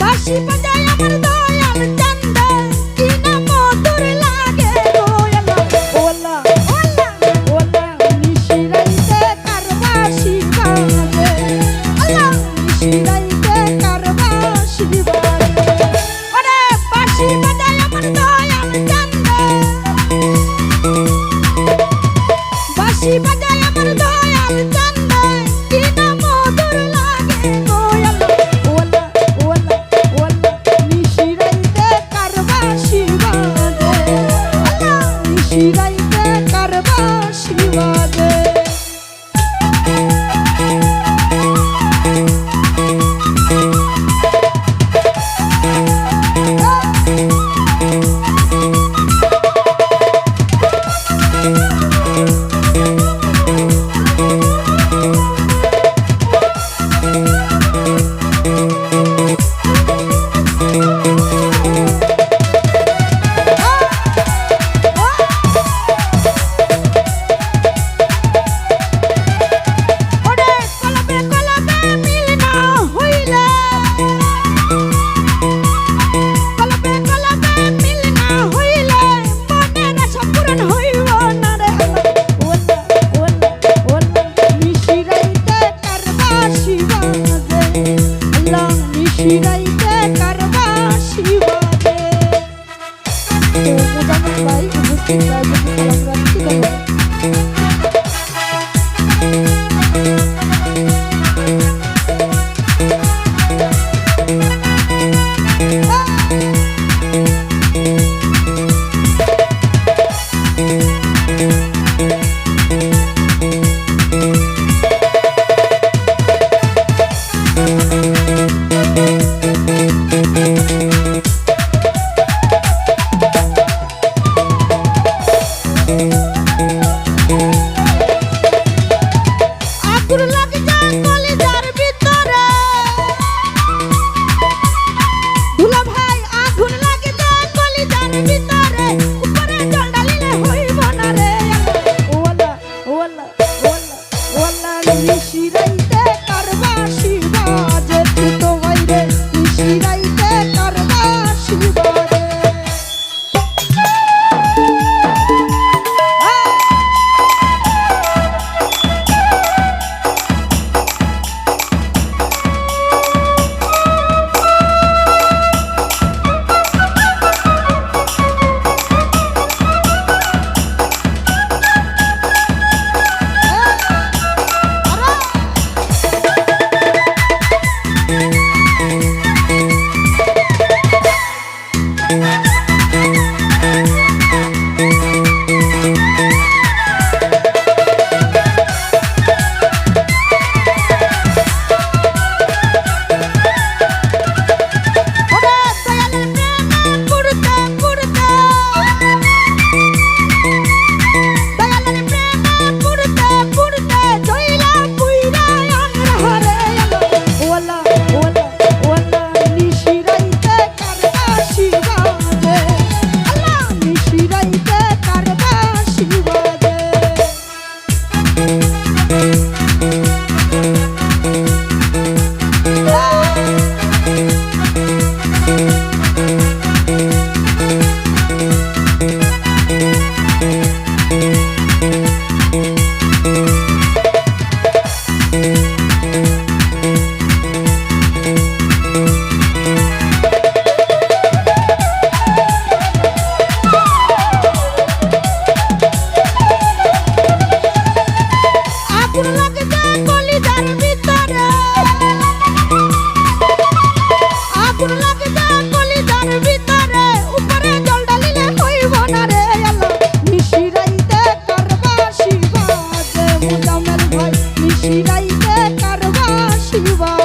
বাঁশি বাজায় আমার দয়াল নিশিরাইতে কার বাঁশি আল্লাহ নিশিরাইতে রাইতে কারবা শিবা।